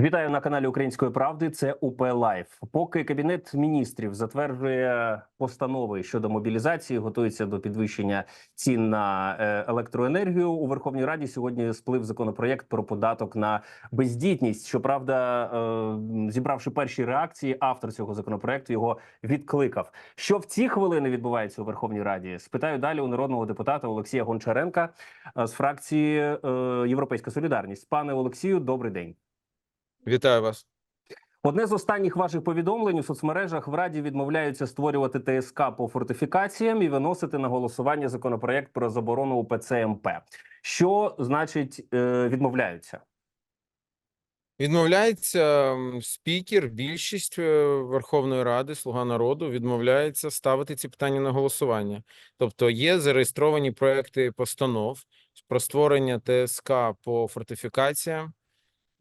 Вітаю на каналі Української правди. Це УП Лайф. Поки кабінет міністрів затверджує постанови щодо мобілізації, готується до підвищення цін на е, електроенергію. У Верховній Раді сьогодні сплив законопроєкт про податок на бездітність. Щоправда, е, зібравши перші реакції, автор цього законопроекту його відкликав. Що в ці хвилини відбувається у Верховній Раді? Спитаю далі у народного депутата Олексія Гончаренка е, з фракції Європейська Солідарність. Пане Олексію, добрий день. Вітаю вас. Одне з останніх ваших повідомлень у соцмережах в Раді відмовляються створювати ТСК по фортифікаціям і виносити на голосування законопроєкт про заборону УПЦ МП. Що значить е, відмовляються? Відмовляється спікер, більшість е, Верховної Ради, Слуга народу відмовляється ставити ці питання на голосування. Тобто є зареєстровані проекти постанов про створення ТСК по фортифікаціям,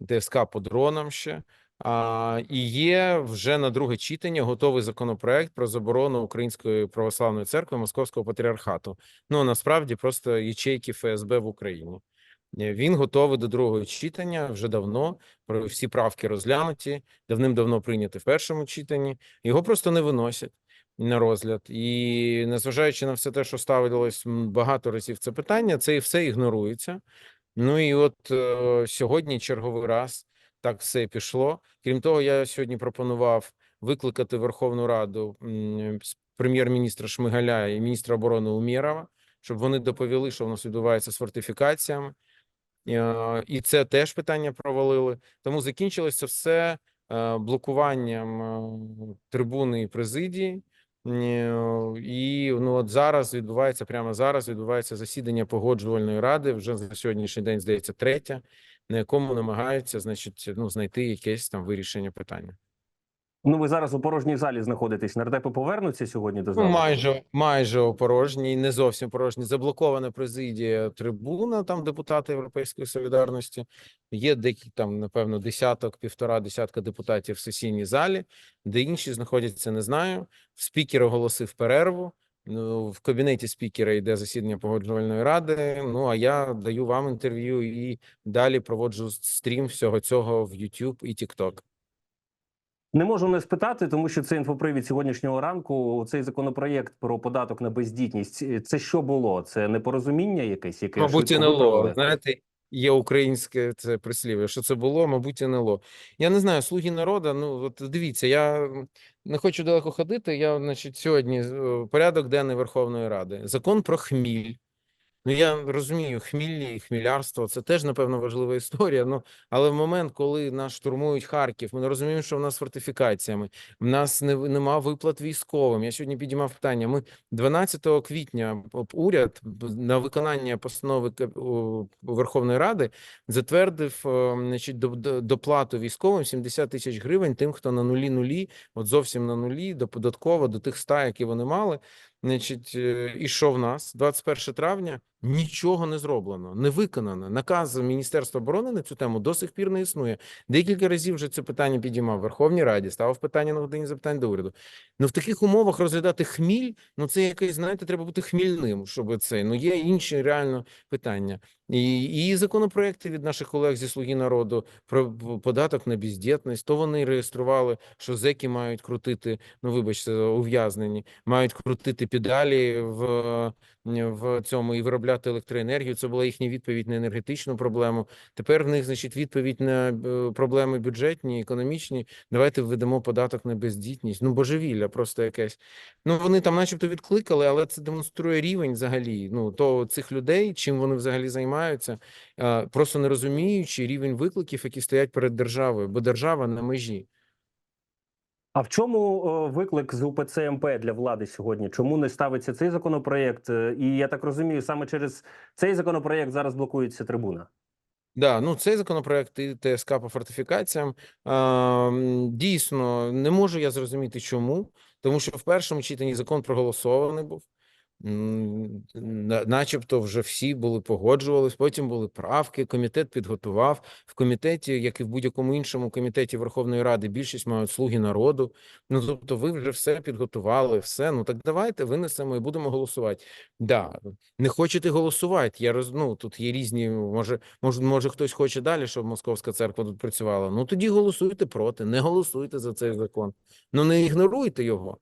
ТСК по дронам ще. А, і є вже на друге читання готовий законопроект про заборону Української православної церкви Московського патріархату. Ну насправді просто ячейки ФСБ в Україні. Е, Він готовий до другого читання вже давно. Всі правки розглянуті, давним-давно прийняті в першому читанні. Його просто не виносять на розгляд. І незважаючи на все те, що ставилось багато разів це питання, це і все ігнорується. Ну і от е, сьогодні черговий раз так все пішло. Крім того, я сьогодні пропонував викликати Верховну Раду прем'єр-міністра Шмигаля і міністра оборони Умєрова, щоб вони доповіли, що в нас відбувається з фортифікаціями. Е, І це теж питання провалили. Тому закінчилось це все е, блокуванням е, трибуни і президії. Е, І ну от зараз відбувається прямо зараз. Відбувається засідання погоджувальної ради. Вже за сьогоднішній день здається третє, на якому намагаються, значить, ну знайти якесь там вирішення питання. Ну, ви зараз у порожній залі знаходитесь. Нардепи повернуться сьогодні до зали? майже майже порожній, не зовсім порожній. Заблокована президія трибуна, там депутати Європейської солідарності. Є деякі там, напевно, десяток, півтора десятка депутатів в сесійній залі, де інші знаходяться, не знаю. Спікер оголосив перерву. Ну, в кабінеті спікера йде засідання погоджувальної ради. Ну а я даю вам інтерв'ю і далі проводжу стрім всього цього в YouTube і TikTok. Не можу не спитати, тому що це інфопривід сьогоднішнього ранку. Цей законопроєкт про податок на бездітність. Це що було? Це непорозуміння якесь, яке Мабуть, швидко НЛО. Знаєте, є українське це прислів'я. Що це було? Мабуть, і НЛО. Я не знаю, слуги народу. Ну от дивіться, я не хочу далеко ходити. Я, значить, сьогодні е, порядок денний Верховної Ради. Закон про хміль. Ну, я розумію, хмілі і хмілярство це теж, напевно, важлива історія. Ну, але в момент, коли нас штурмують Харків, ми не розуміємо, що в нас фортифікаціями, в нас не, нема виплат військовим. Я сьогодні підіймав питання. Ми 12 квітня уряд на виконання постанови Верховної Ради затвердив е, значить, до- до- доплату військовим 70 тисяч гривень тим, хто на нулі нулі, от зовсім на нулі, до податково, до тих 100, які вони мали. Значить, е, і що в нас? 21 травня нічого не зроблено, не виконано. Наказ Міністерства оборони на цю тему до сих пір не існує. Декілька разів вже це питання підіймав Верховній Раді, ставив питання на годині запитань до уряду. Ну в таких умовах розглядати хміль, ну це якесь, знаєте, треба бути хмільним, щоб це. Ну є інші реально питання. І, і законопроекти від наших колег зі Слуги народу про податок на бездітність, то вони реєстрували, що зеки мають крутити, ну вибачте, ув'язнені, мають крутити педалі в, в цьому і виробляти електроенергію. Це була їхня відповідь на енергетичну проблему. Тепер в них, значить, відповідь на е, проблеми бюджетні, економічні. Давайте введемо податок на бездітність. Ну божевілля, просто якесь. Ну вони там, начебто, відкликали, але це демонструє рівень взагалі. Ну то цих людей, чим вони взагалі займаються, е, просто не розуміючи рівень викликів, які стоять перед державою, бо держава на межі. А в чому е, виклик з УПЦ МП для влади сьогодні? Чому не ставиться цей законопроєкт? Е, І я так розумію, саме через цей законопроєкт зараз блокується трибуна. Да, ну цей законопроект і ТСК по фортифікаціям м, дійсно не можу я зрозуміти, чому, тому що в першому читанні закон проголосований був. Начебто вже всі були погоджувались, потім були правки, комітет підготував. В комітеті, як і в будь-якому іншому комітеті Верховної Ради, більшість мають слуги народу. Ну, тобто ви вже все підготували, все. Ну так давайте винесемо і будемо голосувати. Да, не хочете голосувати. Я роз... ну, тут є різні, може, може, може хтось хоче далі, щоб Московська церква тут працювала. Ну тоді голосуйте проти, не голосуйте за цей закон. Ну не ігноруйте його.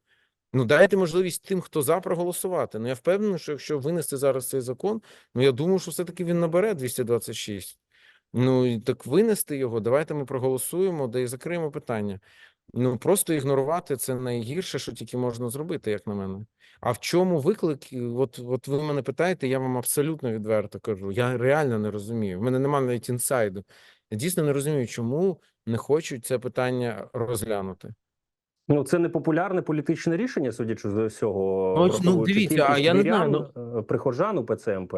Ну, дайте можливість тим, хто за проголосувати. Ну, я впевнений, що якщо винести зараз цей закон, ну я думаю, що все-таки він набере 226. Ну так винести його, давайте ми проголосуємо, да і закриємо питання. Ну просто ігнорувати це найгірше, що тільки можна зробити, як на мене. А в чому виклик? От, от ви мене питаєте, я вам абсолютно відверто кажу. Я реально не розумію. В мене немає навіть інсайду. Я дійсно не розумію, чому не хочуть це питання розглянути. Ну, це не популярне політичне рішення, судячи з усього. Ну, ну, дивіться, а я не знаю, е, прихожан у ПЦМП.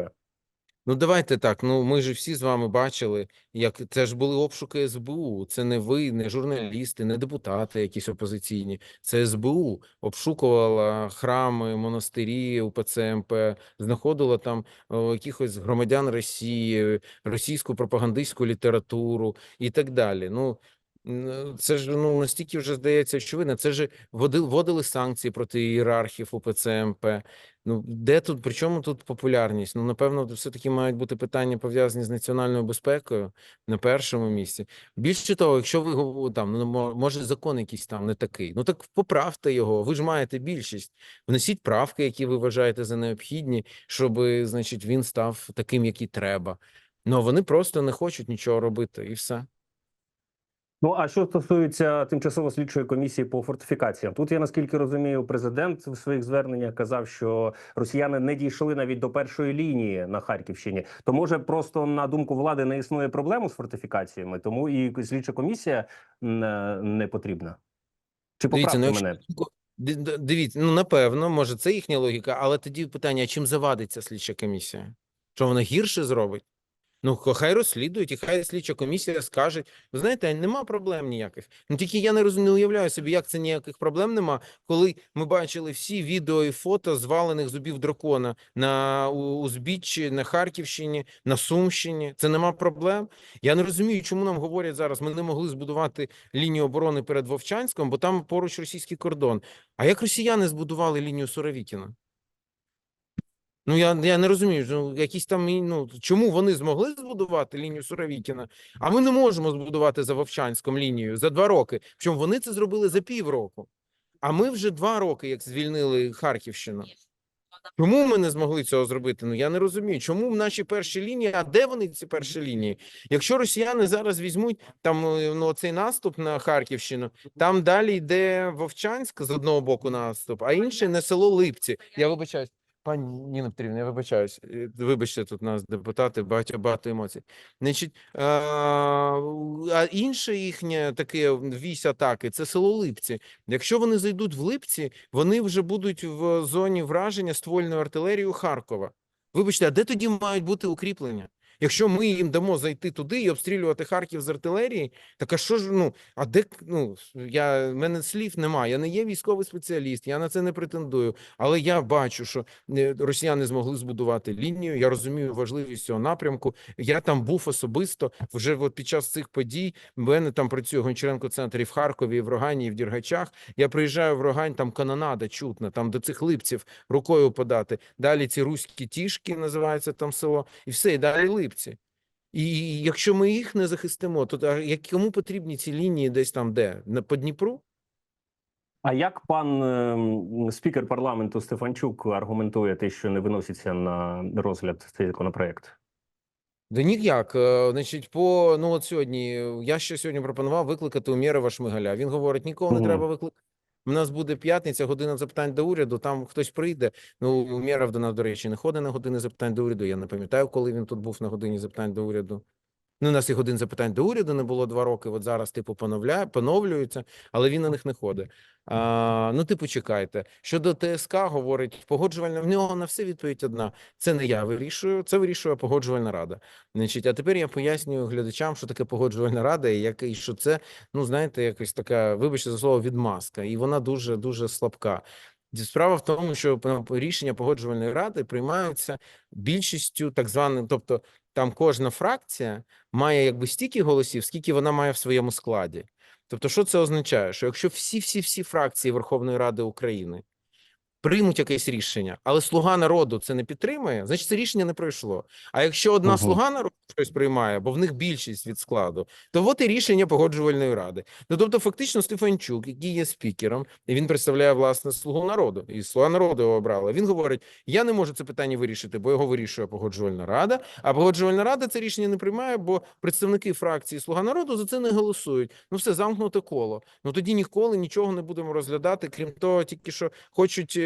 Ну, давайте так. Ну, ми ж всі з вами бачили, як це ж були обшуки СБУ. Це не ви, не журналісти, не депутати, якісь опозиційні. Це СБУ обшукувала храми, монастирі УПЦ МП, знаходила там о, якихось громадян Росії, російську пропагандистську літературу і так далі. Ну. Н- Це ж ну настільки вже здається, очевидно. Це ж вводили, санкції проти ієрархів УПЦ МП. Ну, де тут, при чому тут популярність? Ну, напевно, все-таки мають бути питання пов'язані з національною безпекою на першому місці. Більше того, якщо ви там, ну, мо- може, закон якийсь там не такий, ну так поправте його, ви ж маєте більшість. Внесіть правки, які ви вважаєте за необхідні, щоб, значить, він став таким, який треба. Ну, вони просто не хочуть нічого робити, і все. Ну а що стосується тимчасово слідчої комісії по фортифікаціям, тут я наскільки розумію, президент в своїх зверненнях казав, що росіяни не дійшли навіть до першої лінії на Харківщині. То може просто на думку влади не існує проблему з фортифікаціями, тому і слідча комісія не, не потрібна. Чи поправте Дивіться, ну, мене? дивіться, ну напевно, може, це їхня логіка, але тоді питання: а чим завадиться слідча комісія? Що вона гірше зробить? Ну, хай розслідують, і хай слідча комісія скаже. Ви знаєте, нема проблем ніяких. Ну тільки я не розумію, не уявляю собі, як це ніяких проблем нема, коли ми бачили всі відео і фото звалених зубів дракона на узбіччі, на Харківщині, на Сумщині. Це нема проблем. Я не розумію, чому нам говорять зараз. Ми не могли збудувати лінію оборони перед Вовчанськом, бо там поруч російський кордон. А як росіяни збудували лінію Суровікіна? Ну, я, я не розумію, ну, якісь там, ну, чому вони змогли збудувати лінію Суровікіна, а ми не можемо збудувати за Вовчанськом лінію за два роки. Причому вони це зробили за півроку. А ми вже два роки, як звільнили Харківщину. Чому ми не змогли цього зробити? Ну я не розумію. Чому наші перші лінії? А де вони ці перші лінії? Якщо росіяни зараз візьмуть там е, ну, цей наступ на Харківщину, там далі йде Вовчанськ з одного боку наступ, а інший на село Липці. Я вибачаюсь. Пані Ніна Петрівна, я вибачаюсь. Е, Вибачте, тут нас депутати, багато, багато емоцій. Значить, а, інше їхнє таке вісь атаки це село Липці. Якщо вони зайдуть в Липці, вони вже будуть в зоні враження ствольною артилерією Харкова. Вибачте, а де тоді мають бути укріплення? Якщо ми їм дамо зайти туди і обстрілювати Харків з артилерії, так а що ж ну а де ну я мене слів немає. Я не є військовий спеціаліст, я на це не претендую. Але я бачу, що е, росіяни змогли збудувати лінію. Я розумію важливість цього напрямку. Я там був особисто вже от під час цих подій. В мене там працює Гончаренко центр і в Харкові, і в Рогані, і в Дергачах. Я приїжджаю в Рогань, там канонада чутна, там до цих липців рукою подати. Далі ці руські тішки називається там село, і все, і далі липці. І якщо ми їх не захистимо, то кому потрібні ці лінії десь там де? По Дніпру? А як пан ем, спікер парламенту Стефанчук аргументує те, що не виноситься на розгляд цей законопроект? Да ніяк. Е, Значить, по ну от сьогодні я ще сьогодні пропонував викликати Умєрова Шмигаля. Він говорить: нікого не Мгм. треба викликати. У нас буде п'ятниця, година запитань до уряду. Там хтось прийде. Ну Мєров до нас, до речі, не ходить на години запитань до уряду. Я не пам'ятаю, коли він тут був на годині запитань до уряду. Ну, у нас і годин запитань до уряду не було два роки. От зараз типу поновляє, поновлюються, але він на них не ходить. А, ну, типу, чекайте. Щодо ТСК, говорить погоджувальна. В нього на все відповідь одна: це не я вирішую, це вирішує погоджувальна рада. Значить, а тепер я пояснюю глядачам, що таке погоджувальна рада, і як і що це, ну знаєте, якось така, вибачте за слово, відмазка, і вона дуже дуже слабка. Справа в тому, що ну, рішення погоджувальної ради приймаються більшістю так званим, тобто там кожна фракція має якби стільки голосів, скільки вона має в своєму складі. Тобто, що це означає? Що якщо всі всі всі фракції Верховної Ради України приймуть якесь рішення, але слуга народу це не підтримує, значить це рішення не пройшло. А якщо одна Мгм. слуга народу щось приймає, бо в них більшість від складу, то от і рішення погоджувальної ради. Ну тобто, фактично, Стефанчук, який є спікером, і він представляє власне слугу народу, і слуга народу його обрала. Він говорить: я не можу це питання вирішити, бо його вирішує погоджувальна рада. А погоджувальна рада це рішення не приймає, бо представники фракції Слуга народу за це не голосують. Ну все замкнуте коло. Ну тоді ніколи нічого не будемо розглядати. Крім того, тільки що хочуть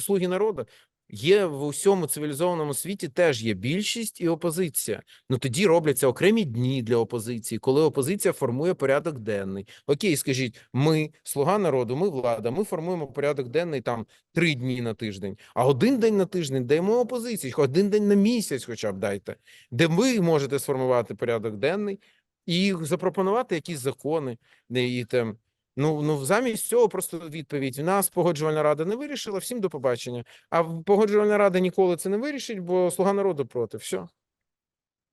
слуги народу. Є в усьому цивілізованому світі теж є більшість і опозиція. Ну тоді робляться окремі дні для опозиції, коли опозиція формує порядок денний. Окей, скажіть, ми, слуга народу, ми влада, ми формуємо порядок денний там три дні на тиждень, а один день на тиждень даємо опозиції, один день на місяць, хоча б дайте, де ви можете сформувати порядок денний і запропонувати якісь закони. І там ну ну замість цього просто відповідь: в нас погоджувальна рада не вирішила. Всім до побачення. А погоджувальна рада ніколи це не вирішить, бо слуга народу проти. Все.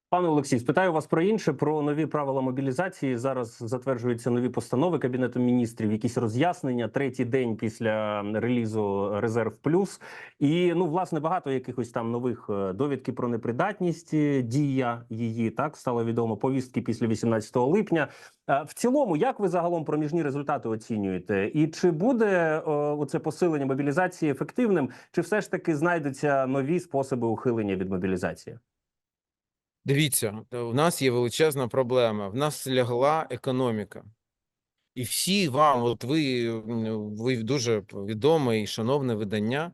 Пане Олексій, спитаю вас про інше, про нові правила мобілізації. Зараз затверджуються нові постанови Кабінету міністрів, якісь роз'яснення. Третій день після релізу Резерв Плюс. І ну, власне, багато якихось там нових е, довідки про непридатність е, дія її так стало відомо. Повістки після 18 липня. Е, В цілому, як ви загалом проміжні результати оцінюєте? І чи буде е, оце посилення мобілізації ефективним, чи все ж таки знайдуться нові способи ухилення від мобілізації? Дивіться, е, у нас є величезна проблема. В нас лягла економіка. І всі вам, от ви, ви дуже відоме і шановне видання,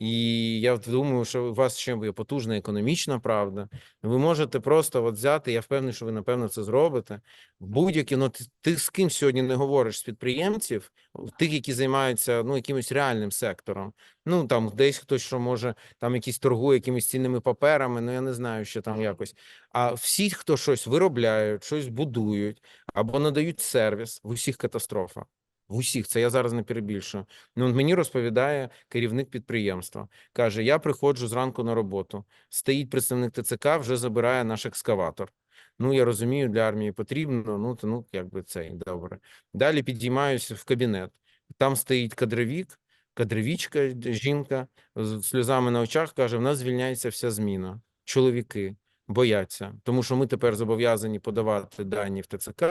і я думаю, що у вас ще є потужна економічна правда. Ви можете просто от взяти, я впевнений, що ви напевно це зробите. Будь-які, ну ти, ти з ким сьогодні не говориш з підприємців, тих, які займаються ну якимось реальним сектором. Ну там десь хтось що може там якісь торгує якимись цінними паперами, ну я не знаю, що там якось. А всі, хто щось виробляють, щось будують або надають сервіс в усіх катастрофах. Усіх це я зараз не перебільшую. Ну мені розповідає керівник підприємства. каже: Я приходжу зранку на роботу. Стоїть представник ТЦК, вже забирає наш екскаватор. Ну я розумію, для армії потрібно. Ну то ну якби це добре. Далі підіймаюся в кабінет. Там стоїть кадровік, кадровічка, жінка з сльозами на очах каже: в нас звільняється вся зміна. Чоловіки бояться, тому що ми тепер зобов'язані подавати дані в ТЦК.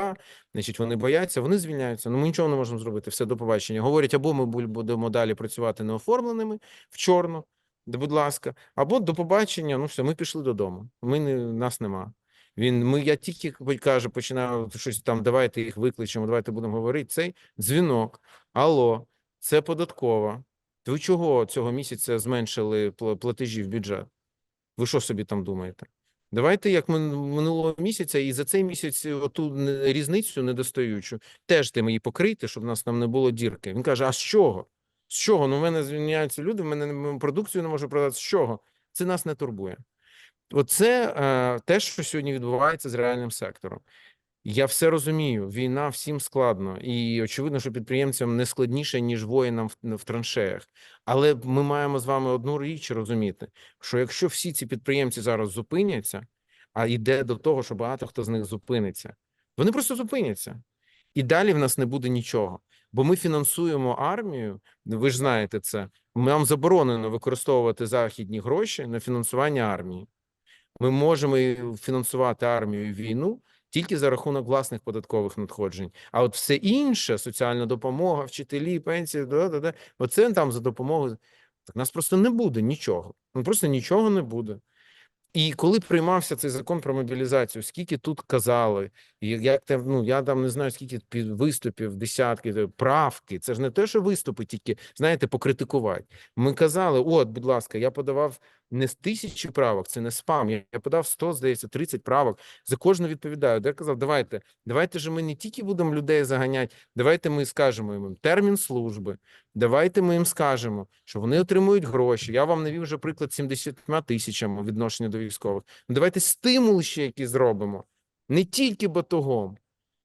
Значить, вони бояться, вони звільняються. Ну ми нічого не можемо зробити. Все до побачення. Говорять, або ми будемо далі працювати неоформленими в чорно, будь ласка, або до побачення. Ну все, ми пішли додому. Ми не нас нема. Він ми я тільки каже, починаю щось там. Давайте їх викличемо, давайте будемо говорити. Цей дзвінок. Алло, це податкова. Ви чого цього місяця зменшили платежі в бюджет? Ви що собі там думаєте? Давайте як мин- минулого місяця, і за цей місяць оту різницю недостаючу теж тим її покрийте, щоб в нас там не було дірки. Він каже: А з чого? З чого? Ну, в мене звільняються люди, в мене продукцію не можу продати. З чого? Це нас не турбує. Оце е, те, що сьогодні відбувається з реальним сектором. Я все розумію. Війна всім складно, і очевидно, що підприємцям не складніше, ніж воїнам в, в траншеях. Але ми маємо з вами одну річ розуміти: що якщо всі ці підприємці зараз зупиняться, а йде до того, що багато хто з них зупиниться, вони просто зупиняться. І далі в нас не буде нічого. Бо ми фінансуємо армію. Ви ж знаєте це. Нам заборонено використовувати західні гроші на фінансування армії. Ми можемо фінансувати армію і війну тільки за рахунок власних податкових надходжень. А от все інше, соціальна допомога, вчителі, пенсії, да, да, да, оце там за допомогою. Так нас просто не буде нічого. Ну просто нічого не буде. І коли приймався цей закон про мобілізацію, скільки тут казали, як там, ну я там не знаю, скільки виступів, десятки е, правки. Це ж не те, що виступи, тільки знаєте, покритикувати. Ми казали: от, будь ласка, я подавав не з тисячі правок, це не спам. Я, подав 100, здається, 30 правок. За кожну відповідаю. Де я казав, давайте, давайте же ми не тільки будемо людей заганяти, давайте ми скажемо їм термін служби. Давайте ми їм скажемо, що вони отримують гроші. Я вам навів вже приклад 70 тисячам у відношенні до військових. Ну, давайте стимул ще який зробимо. Не тільки батогом.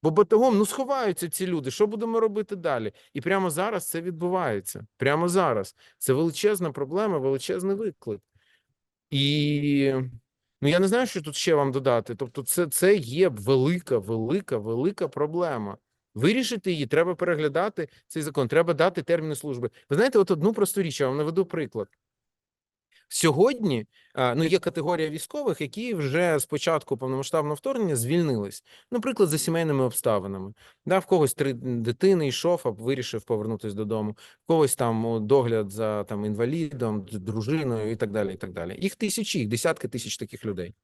Бо батогом ну сховаються ці люди. Що будемо робити далі? І прямо зараз це відбувається. Прямо зараз це величезна проблема, величезний виклик. І ну я не знаю, що тут ще вам додати. Тобто, це, це є велика, велика, велика проблема. Вирішити її треба переглядати цей закон. Треба дати терміни служби. Ви знаєте, от одну просту річ, я вам наведу приклад. Сьогодні ну, є категорія військових, які вже з початку повномасштабного вторгнення звільнились. Наприклад, за сімейними обставинами. Да, в когось три дитини йшов, а вирішив повернутися додому. В когось там догляд за там інвалідом, дружиною і так далі. І так далі. Їх тисячі, їх десятки тисяч таких людей.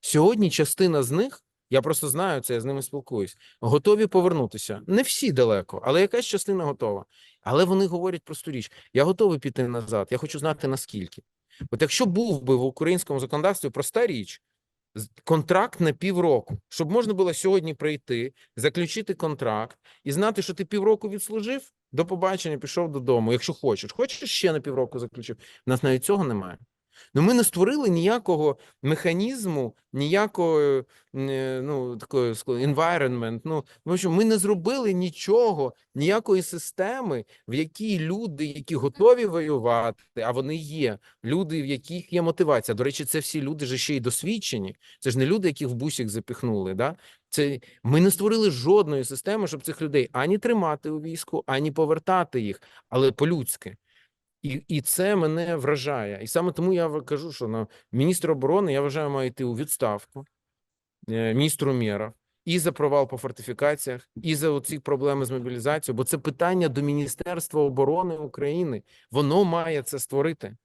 Сьогодні частина з них, я просто знаю це, я з ними спілкуюсь, готові повернутися. Не всі далеко, але якась частина готова. Але вони говорять просту річ: я готовий піти назад. Я хочу знати наскільки. От якщо був би в українському законодавстві проста річ, контракт на півроку, щоб можна було сьогодні прийти, заключити контракт і знати, що ти півроку відслужив, до побачення, пішов додому. Якщо хочеш, хочеш ще на півроку заключив. У нас навіть цього немає. Ну, ми не створили ніякого механізму, ніякого е, ну, такої environment. Ну, в общем, ми не зробили нічого, ніякої системи, в якій люди, які готові воювати, а вони є, люди, в яких є мотивація. До речі, це всі люди ж ще й досвідчені. Це ж не люди, яких в бусік запіхнули. Да? Це ми не створили жодної системи, щоб цих людей ані тримати у війську, ані повертати їх, але по-людськи. І, і це мене вражає. І саме тому я кажу, що на міністр оборони я вважаю, має йти у відставку е, міністру міра і за провал по фортифікаціях, і за оці проблеми з мобілізацією, бо це питання до Міністерства оборони України. Воно має це створити.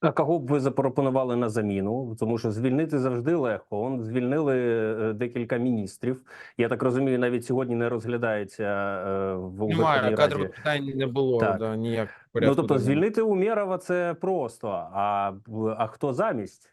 А кого б ви запропонували на заміну? Тому що звільнити завжди легко. Он звільнили е, декілька міністрів. Я так розумію, навіть сьогодні не розглядається е, в Немає Раді. кадрових питань не було Так. да, ніяк. Ну тобто, звільнити Умєрова це просто. А, а хто замість?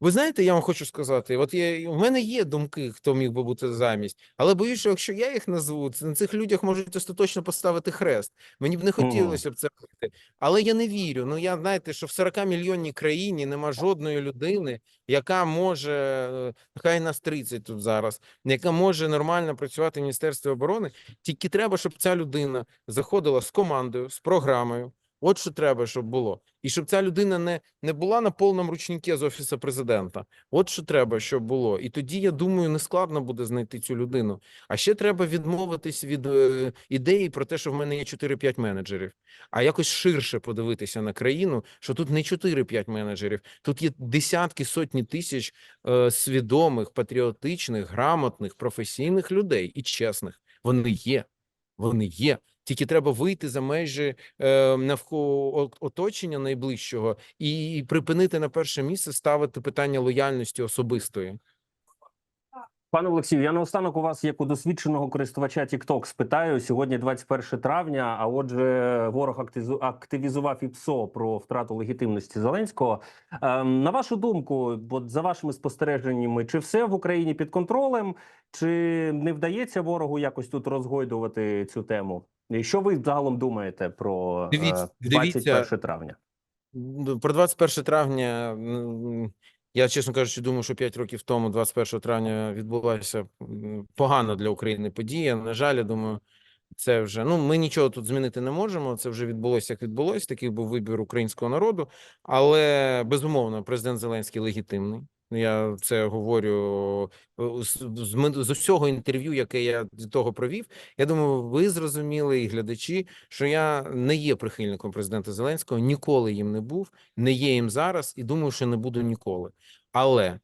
Ви знаєте, я вам хочу сказати, от є, у мене є думки, хто міг би бути замість, але боюсь, що якщо я їх назву, це на цих людях можуть остаточно поставити хрест. Мені б не хотілося б це робити. Але я не вірю. Ну я знаєте, що в 40 мільйонній країні нема жодної людини, яка може, е, нехай нас 30 тут зараз, яка може нормально працювати в Міністерстві оборони. Тільки треба, щоб ця людина заходила з командою, з програмою. От що треба, щоб було. І щоб ця людина не, не була на повному ручнику з офісу президента. От що треба, щоб було. І тоді, я думаю, не складно буде знайти цю людину. А ще треба відмовитись від е, ідеї про те, що в мене є 4-5 менеджерів, а якось ширше подивитися на країну, що тут не 4-5 менеджерів, тут є десятки, сотні тисяч е, свідомих, патріотичних, грамотних, професійних людей і чесних. Вони є. Вони є. Тільки треба вийти за межі е, навколо оточення найближчого і припинити на перше місце ставити питання лояльності особистої. Пане Олексію, я наостанок у вас, як у досвідченого користувача TikTok, спитаю сьогодні 21 травня. А отже, ворог активізував ІПСО про втрату легітимності Зеленського. Ем, на вашу думку, от за вашими спостереженнями, чи все в Україні під контролем, чи не вдається ворогу якось тут розгойдувати цю тему? І що ви загалом думаєте про е, Дивіться- дивіться. травня? Про 21 травня, я, чесно кажучи, думаю, що 5 років тому, 21 травня, відбулася погана для України подія. На жаль, я думаю, це вже ну ми нічого тут змінити не можемо. Це вже відбулося як відбулося. Такий був вибір українського народу. Але безумовно, президент Зеленський легітимний. Я це говорю е, з, з, з усього інтерв'ю, яке я до того провів. Я думаю, ви зрозуміли, і глядачі, що я не є прихильником президента Зеленського, ніколи їм не був, не є їм зараз, і думаю, що не буду ніколи. Але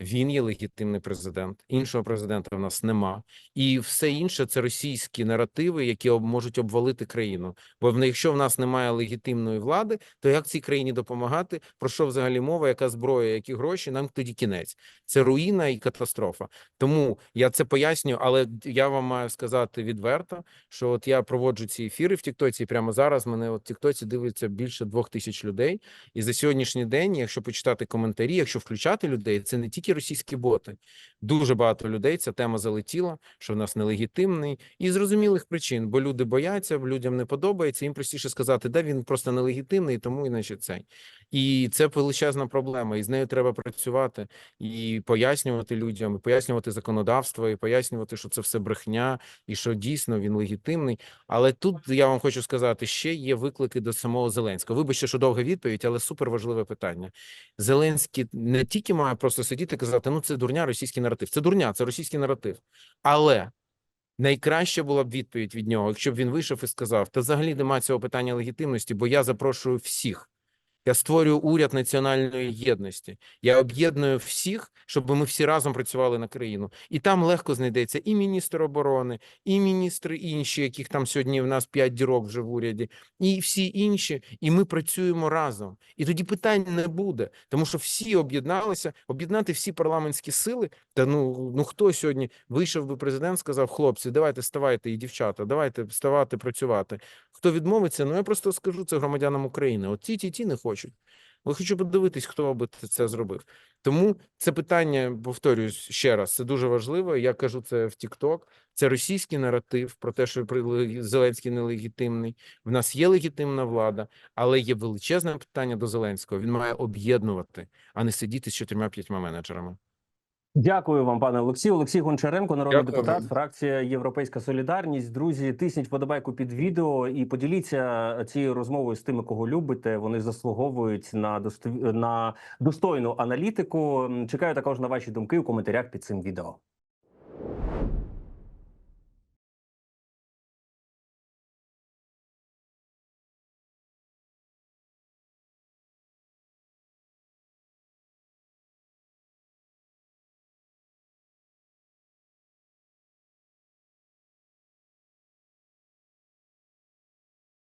він є легітимний президент. Іншого президента в нас нема, і все інше це російські наративи, які об- можуть обвалити країну. Бо якщо в нас немає легітимної влади, то як цій країні допомагати? Про що взагалі мова? Яка зброя, які гроші? Нам тоді кінець. Це руїна і катастрофа. Тому я це пояснюю, але я вам маю сказати відверто, що от я проводжу ці ефіри в Тіктоці, прямо зараз мене в Тіктоці дивиться більше двох тисяч людей. І за сьогоднішній день, якщо почитати коментарі, якщо включати людей, це не тільки тільки російські боти. Дуже багато людей ця тема залетіла, що в нас нелегітимний, і зрозумілих причин, бо люди бояться, людям не подобається. Їм простіше сказати, да він просто нелегітимний, тому іначе цей. І це величезна проблема, і з нею треба працювати і пояснювати людям, і пояснювати законодавство, і пояснювати, що це все брехня, і що дійсно він легітимний. Але тут я вам хочу сказати, ще є виклики до самого Зеленського. Вибачте, що довга відповідь, але супер важливе питання. Зеленський не тільки має просто сидіти казати, ну це дурня, російський наратив. Це дурня, це російський наратив. Але найкраща була б відповідь від нього, якщо б він вийшов і сказав: та взагалі немає цього питання легітимності, бо я запрошую всіх. Я створюю уряд національної єдності. Я об'єдную всіх, щоб ми всі разом працювали на країну. І там легко знайдеться і міністр оборони, і міністри інші, яких там сьогодні в нас п'ять дірок вже в уряді, і всі інші. І ми працюємо разом. І тоді питань не буде, тому що всі об'єдналися, об'єднати всі парламентські сили. Та ну ну хто сьогодні вийшов би президент, сказав: хлопці, давайте вставайте, і дівчата, давайте вставати, працювати. Хто відмовиться? Ну я просто скажу це громадянам України. От ті, ті, ті не хочуть. Але хочу подивитись, хто би це зробив. Тому це питання, повторюсь ще раз, це дуже важливо. Я кажу це в Тікток. Це російський наратив про те, що Зеленський нелегітимний. В нас є легітимна влада, але є величезне питання до Зеленського. Він має об'єднувати, а не сидіти з чотирма-п'ятьма менеджерами. Дякую вам, пане Олексію. Олексій Гончаренко, народний Дякую депутат, фракція Європейська Солідарність. Друзі, тисніть подобайку під відео і поділіться цією розмовою з тими, кого любите. Вони заслуговують на дост... на достойну аналітику. Чекаю також на ваші думки у коментарях під цим відео.